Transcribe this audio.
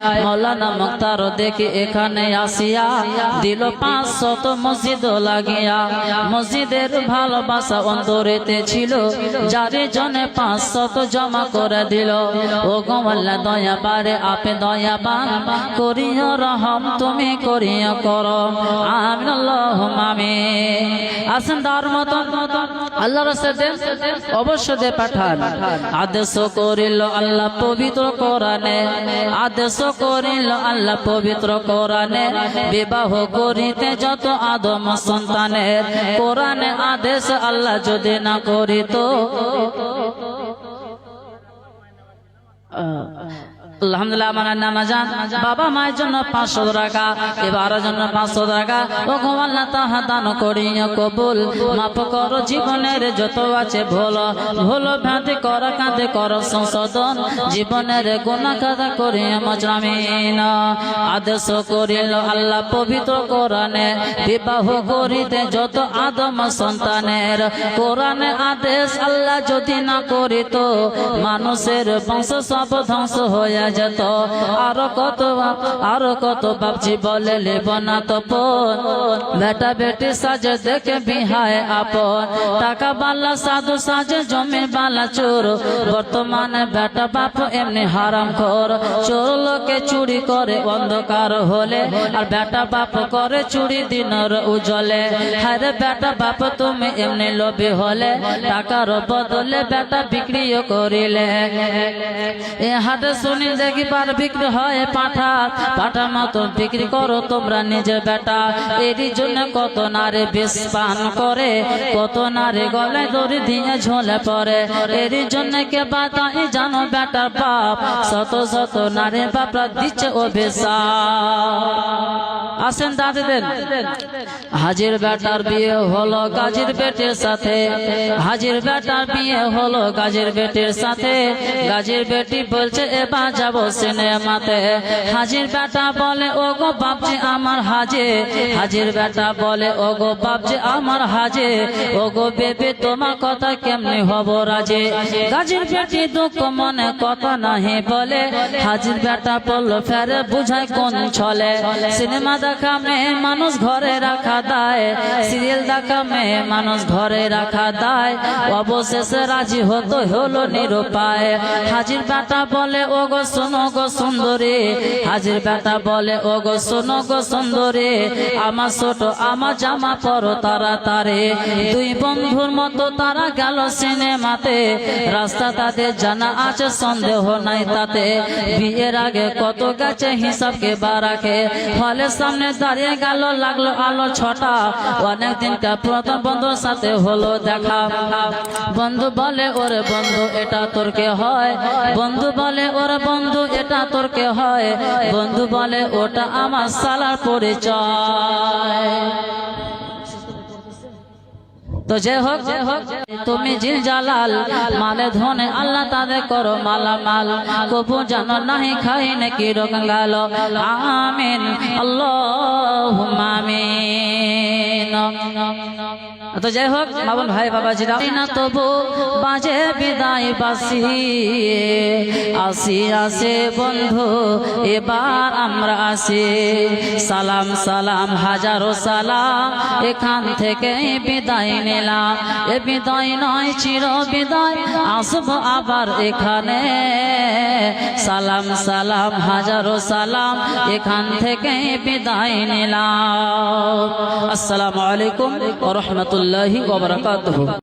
মৌলানা মুক্তার দেখি এখানে আসিয়া দিল পাঁচ শত মসজিদ লাগিয়া। মসজিদের ভালোবাসা অন্তরেতে ছিল, যারে জনে পাঁচ শত জমা করে দিল। ও গোমাল্লা দয়া পারে আপে দয়া বান করিও রহম, তুমি করিও করো মামে আসেন তার মতন আল্লাহ অবশ্য দে পাঠান। আদেশ করিল আল্লাহ পবিত্র কোরআনে। আদেশ করিল আল্লাহ পবিত্র কোরআনে। বিবাহ করিতে যত আদম সন্তানের। কোরআনে আদেশ আল্লাহ যদি না করিত। আলহামদুলিল্লাহ আমার নামাজান বাবা মায়ের জন্য পাঁচশো টাকা এবার জন্য পাঁচশো টাকা। ও গোমাল্লা তাহা দান করিয়া কবুল। মাপ করো জীবনের যত আছে ভুল। ভুল ভ্যাঁতি কর, কাঁদে কর সংশোধন। জীবনের গুণা কাদা করিয়া মজরামিন আদেশ করিল আল্লাহ পবিত্র কোরআনে, বিবাহ করিতে যত আদম সন্তানের। কোরআনে আদেশ আল্লাহ যদি না করিত, মানুষের বংশ সব ধ্বংস হয়ে যেত, আরও কত আরও কত বাপজি বলে লেব না তো বেটা বেটি সাজে দেখে বিহায় আপন। টাকা বালা, সাধু সাজে, জমি বালা, চোর। বর্তমানে বেটা বাপ এমনি হারাম খোর চোর লোকে চুরি করে অন্ধকার হলে, আর বেটা বাপ করে চুরি দিনের উজলে। হারে বেটা বাপ, তুমি এমনি লোভে হলে, টাকার বদলে বেটা বিক্রিও করিলে। এ হাটে শুনি পার বিক্রি হয় পাঠা, পাঠার মতো বিক্রি করো তোমরা নিজের বেটা। এরই জন্য কত নারে বেশ পান করে, কত নারে গলায় দড়ি দিয়ে ঝোলে পড়ে এরই জন্য কে বাতাই জানো বেটার বাপ, শত শত নারে বাপরা দিচ্ছে ও বেশা আসেন দেন হাজির বেটার বিয়ে হলো গাজির বেটের সাথে। হাজির বেটার বিয়ে হলো গাজির বেটের সাথে। গাজির বেটি বলছে এবার যাব সিনেমাতে হাজির বেটা বলে ও গো বাপজি আমার হাজে। হাজির বেটা বলে ও গো বাপজি আমার হাজে। ও গো বেবে, তোমার কথা কেমনি হব রাজে? গাজির বেটি দুঃখ মনে কথা নাহি বলে। হাজির বেটা বলল, ফেরে বুঝায় কোন ছলে? সিনেমা দেখা মেয়ে মানুষ ঘরে রাখা দায়। সিরিয়াল দেখা মেয়ে মানুষ ঘরে রাখা দায়। অবশেষে রাজি হতো হলো নিরুপায়। হাজির বেটা বলে ও গো শোনো গো সুন্দরী। হাজির বেটা বলে, ও গো, শোনো গো সুন্দরী। আমার ছোট, আমার জামা পরো তারা তারে দুই বন্ধুর মতো তারা গেল সিনেমাতে। রাস্তা তাদের জানা আছে, সন্দেহ নাই তাতে। বিয়ের আগে কত গেছে হিসাবকে বা রাখে। ফলে সামনে দাঁড়িয়ে গেল, লাগল আলো ছটা। অনেক দিন প্রথম বন্ধুর সাথে হলো দেখা। বন্ধু বলে, ওরে বন্ধু, এটা তোর কে হয়? বন্ধু বলে, ওরে বন্ধু এটা তোর কে হয়? বন্ধু বলে, ওটা আমার সালার পরিচয়। তো যে হোক যে হোক, তুমি জিল জালাল, মালে ধনে আল্লাহ তাদের করো মালা মাল কবু জানো নাহি খাই নাকি রোগ গাল আমিন আল্লাহ আমিন। তো যাই হোক বাবন ভাই বাবা জিরা না তবু বাজে বিদায় বাসি। আসি, আসে বন্ধু, এবার আমরা আসি। সালাম সালাম, হাজারো সালাম, এখান থেকে বিদায় নিলাম। এ বিদায় নয়, চির বিদায়, আসব আবার এখানে। সালাম সালাম, হাজারো সালাম, এখান থেকে বিদায় নিলাম। আসসালামু আলাইকুম ওয়া রাহমাতুল্লাহি